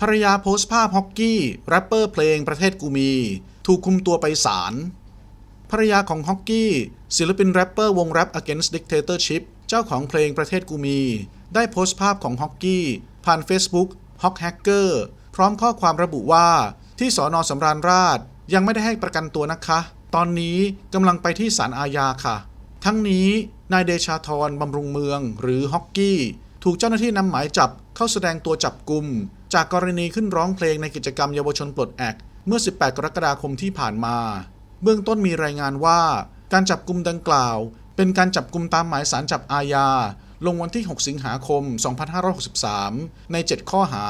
ภรรยาโพสต์ภาพฮอกกี้แรปเปอร์เพลงประเทศกูมี ถูกคุมตัวไปศาลภรรยาของฮอกกี้ศิลปินแรปเปอร์วงแรป Against Dictatorship เจ้าของเพลงประเทศกูมี ได้โพสต์ภาพของฮอกกี้ ผ่าน Facebook h o c k Hacker พร้อมข้อความระบุว่า ที่สอนอสำราญราชยังไม่ได้ให้ประกันตัวนะคะ ตอนนี้กำลังไปที่ศาลอาญาค่ะ ทั้งนี้นายเดชาธรบำรุงเมืองหรือฮอกกี้ ถูกเจ้าหน้าที่นำหมายจับ เข้าแสดงตัวจับกลุ่มจากกรณีขึ้นร้องเพลงในกิจกรรมเยาวชนปลดแอกเมื่อ 18 กรกฎาคมที่ผ่านมา เบื้องต้นมีรายงานว่า การจับกลุ่มดังกล่าว เป็นการจับกลุ่มตามหมายสารจับอาญา ลงวันที่ 6 สิงหาคม 2563 ใน 7 ข้อหา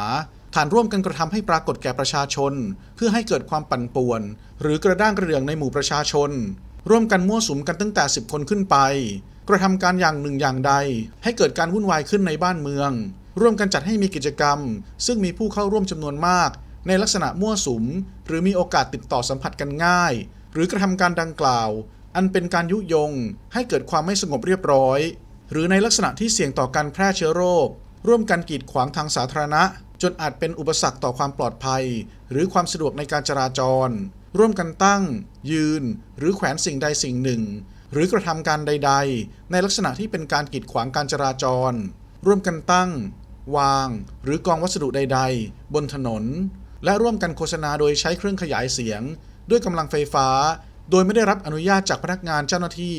ฐานร่วมกันกระทำให้ปรากฏแก่ประชาชน เพื่อให้เกิดความปั่นป่วน หรือกระด้างกระเดืองในหมู่ประชาชน ร่วมกันมั่วสุมกันตั้งแต่ 10 คนขึ้นไป กระทำการอย่างหนึ่งอย่างใด ให้เกิดการวุ่นวายขึ้นในบ้านเมือง ร่วมกันจัดให้มีกิจกรรม ซึ่งมีผู้เข้าร่วมจำนวนมาก ในลักษณะมั่วสุม หรือมีโอกาสติดต่อสัมผัสกันง่าย หรือกระทำการดังกล่าว อันเป็นการยุยง ให้เกิดความไม่สงบเรียบร้อย หรือในลักษณะที่เสี่ยงต่อการแพร่เชื้อโรค ร่วมกันกีดขวางทางสาธารณะ จนอาจเป็นอุปสรรคต่อความปลอดภัย หรือความสะดวกในการจราจร ร่วมกันตั้ง ยืน หรือแขวนสิ่งใดสิ่งหนึ่ง หรือกระทำการใด ๆ ในลักษณะที่เป็นการกีดขวางการจราจร ร่วมกันตั้ง วาง หรือกองวัสดุใด ๆ บนถนน และร่วมกันโฆษณาโดยใช้เครื่องขยายเสียง ด้วยกำลังไฟฟ้า โดยไม่ได้รับอนุญาตจากพนักงานเจ้าหน้าที่